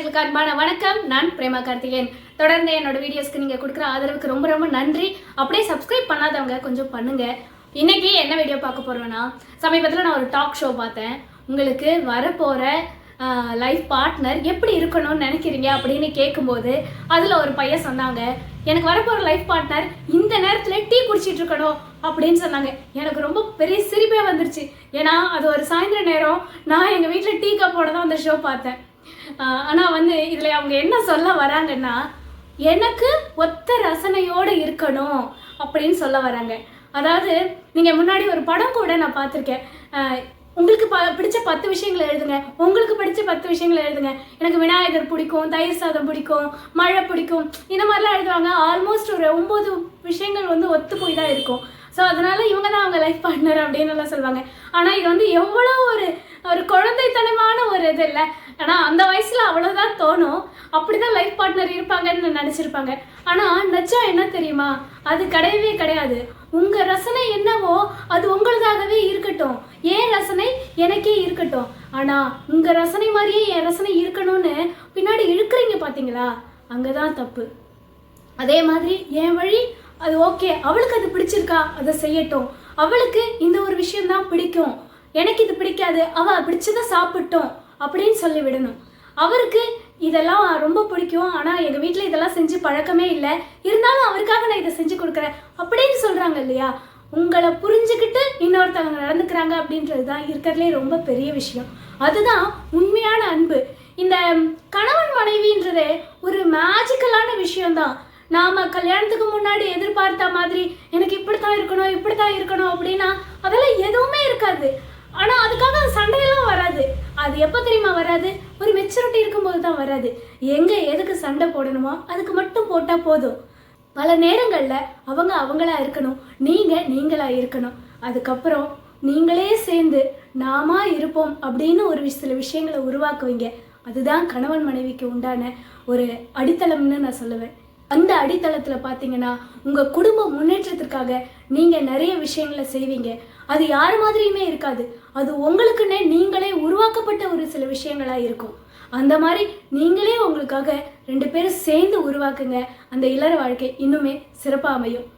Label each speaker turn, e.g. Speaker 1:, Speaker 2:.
Speaker 1: நேர்களுக்கு அன்பான வணக்கம். நான் பிரேமா கார்த்திகேயன். தொடர்ந்து என்னோட வீடியோஸ்க்கு நீங்க கொடுக்குற ஆதரவுக்கு ரொம்ப ரொம்ப நன்றி. அப்படியே சப்ஸ்கிரைப் பண்ணாதவங்க கொஞ்சம் பண்ணுங்க. இன்னைக்கு என்ன வீடியோ பார்க்க போறோம்னா சமீபத்தில் நான் ஒரு டாக் ஷோ பார்த்தேன். உங்களுக்கு வரப்போற லைஃப் பார்ட்னர் எப்படி இருக்கணும்னு நினைக்கிறீங்க அப்படின்னு கேட்கும்போது அதில் ஒரு பையன் சொன்னாங்க எனக்கு வரப்போகிற லைஃப் பார்ட்னர் இந்த நேரத்தில் டீ குடிச்சிட்டு இருக்கணும். அப்படின்னு சொன்னாங்க. எனக்கு ரொம்ப பெரிய சிரிப்பே வந்துருச்சு. ஏன்னா அது ஒரு சாயந்தர நேரம். நான் எங்கள் வீட்டில் டீ கப்போட தான் அந்த ஷோ பார்த்தேன். ஆனால் வந்து இதில் அவங்க என்ன சொல்ல வராங்கன்னா எனக்கு ஒத்த ரசனையோடு இருக்கணும் அப்படின்னு சொல்ல வராங்க. அதாவது நீங்கள் முன்னாடி ஒரு படம் கூட நான் பார்த்துருக்கேன். உங்களுக்கு ப பிடிச்ச பத்து விஷயங்களை எழுதுங்க. உங்களுக்கு பிடிச்ச பத்து விஷயங்களை எழுதுங்க. எனக்கு விநாயகர் பிடிக்கும் தயிர் சாதம் பிடிக்கும் மழை பிடிக்கும் இந்த மாதிரிலாம் எழுதுவாங்க. ஆல்மோஸ்ட் ஒரு ஒம்பது விஷயங்கள் வந்து ஒத்து போய் தான் இருக்கும். ஸோ அதனால இவங்க தான் அவங்க லைஃப் பார்ட்னர் அப்படின்னு எல்லாம் சொல்லுவாங்க. ஆனால் இது வந்து எவ்வளோ ஒரு ஒரு குழந்தைத்தனமான ஒரு இது ஆனால் அந்த வயசில் அவ்வளோதான் தோணும். அப்படி தான் லைஃப் பார்ட்னர் இருப்பாங்கன்னு நினச்சிருப்பாங்க. ஆனால் நச்சா என்ன தெரியுமா? அது கிடையவே கிடையாது. உங்கள் ரசனை என்னவோ அது உங்களுக்காகவே இருக்கட்டும். ஏன் ரசனை எனக்கே இருக்கட்டும். ஆனால் உங்கள் ரசனை மாதிரியே என் ரசனை இருக்கணும்னு பின்னாடி இழுக்கிறீங்க பார்த்தீங்களா அங்கே தான் தப்பு. அதே மாதிரி என் வழி அது ஓகே அவளுக்கு அது பிடிச்சிருக்கா? அதை செய்யட்டும். அவளுக்கு இந்த ஒரு விஷயம்தான் பிடிக்கும். எனக்கு இது பிடிக்காது. அவள் பிடிச்சதை சாப்பிட்டோம். அப்படின்னு சொல்லி விடணும். அவருக்கு இதெல்லாம் ரொம்ப பிடிக்கும். ஆனால் எங்கள் வீட்டில் இதெல்லாம் செஞ்சு பழக்கமே இல்லை. இருந்தாலும் அவருக்காக நான் இதை செஞ்சு கொடுக்குறேன் அப்படின்னு சொல்கிறாங்க இல்லையா? உங்களை புரிஞ்சுக்கிட்டு இன்னொருத்தவங்க நடந்துக்கிறாங்க அப்படின்றது தான் இருக்கிறதுலே ரொம்ப பெரிய விஷயம். அதுதான் உண்மையான அன்பு. இந்த கணவன் மனைவின்றதே ஒரு மேஜிக்கலான விஷயம்தான். நாம கல்யாணத்துக்கு முன்னாடி எதிர்பார்த்த மாதிரி எனக்கு இப்படித்தான் இருக்கணும் இப்படித்தான் இருக்கணும் அப்படின்னா அதெல்லாம் எதுவுமே இருக்காது. ஆனால் அதுக்காக சண்டையெல்லாம் வராது. அது எப்போ வராது. ஒரு மெச்சூரிட்டி இருக்கும்போது தான் வராது. எங்க எதுக்கு சண்டை போடணுமோ அதுக்கு மட்டும் போட்டால் போதும். பல நேரங்களில் அவங்க அவங்களா இருக்கணும். நீங்கள் நீங்களா இருக்கணும். அதுக்கப்புறம் நீங்களே சேர்ந்து நாமா இருப்போம் அப்படின்னு ஒரு சில விஷயங்களை உருவாக்குவீங்க. அதுதான் கணவன் மனைவிக்கு உண்டான ஒரு அடித்தளம்னு நான் சொல்லுவேன். அந்த அடித்தளத்தில் பார்த்தீங்கன்னா உங்கள் குடும்ப முன்னேற்றத்திற்காக நீங்கள் நிறைய விஷயங்களை செய்வீங்க. அது யார் மாதிரியுமே இருக்காது. அது உங்களுக்குன்னே நீங்களே விஷயங்களாக இருக்கும். அந்த மாதிரி நீங்களே உங்களுக்காக ரெண்டு பேரும் சேர்ந்து உருவாக்குங்க. அந்த இளர வாழ்க்கை இன்னுமே சிறப்பாக அமையும்.